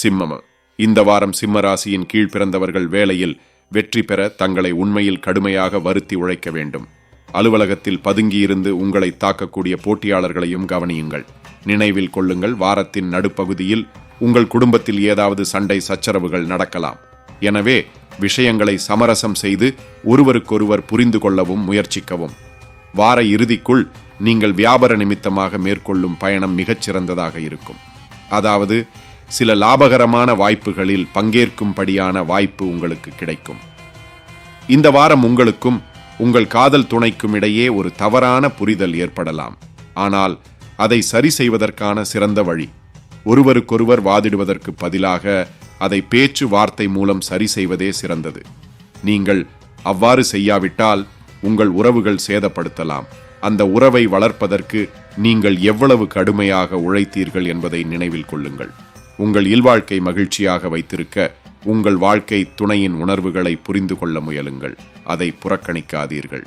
சிம்மம். இந்த வாரம் சிம்ம ராசியின் கீழ் பிறந்தவர்கள் வேலையில் வெற்றி பெற தங்களை உண்மையில் கடுமையாக வருத்தி உழைக்க வேண்டும். அலுவலகத்தில் பதுங்கியிருந்து உங்களை தாக்கக்கூடிய போட்டியாளர்களையும் கவனியுங்கள். நினைவில் கொள்ளுங்கள் வாரத்தின் நடுப்பகுதியில் உங்கள் குடும்பத்தில் ஏதாவது சண்டை சச்சரவுகள் நடக்கலாம். எனவே விஷயங்களை சமரசம் செய்து ஒருவருக்கொருவர் புரிந்து கொள்ளவும் முயற்சிக்கவும். வார இறுதிக்குள் நீங்கள் வியாபார நிமித்தமாக மேற்கொள்ளும் பயணம் மிகச்சிறந்ததாக இருக்கும். அதாவது சில லாபகரமான வாய்ப்புகளில் பங்கேற்கும்படியான வாய்ப்பு உங்களுக்கு கிடைக்கும். இந்த வாரம் உங்களுக்கும் உங்கள் காதல் துணைக்கும் இடையே ஒரு தவறான புரிதல் ஏற்படலாம். ஆனால் அதை சரி செய்வதற்கான சிறந்த வழி. ஒருவருக்கொருவர் வாதிடுவதற்கு பதிலாக அதை பேச்சு வார்த்தை மூலம் சரி செய்வதே சிறந்தது. நீங்கள் அவ்வாறு செய்யாவிட்டால் உங்கள் உறவுகள் சேதப்படுத்தலாம். அந்த உறவை வளர்ப்பதற்கு நீங்கள் எவ்வளவு கடுமையாக உழைத்தீர்கள் என்பதை நினைவில் கொள்ளுங்கள். உங்கள் இல்வாழ்க்கை மகிழ்ச்சியாக வைத்திருக்க உங்கள் வாழ்க்கை துணையின் உணர்வுகளை புரிந்து கொள்ள முயலுங்கள். அதை புறக்கணிக்காதீர்கள்.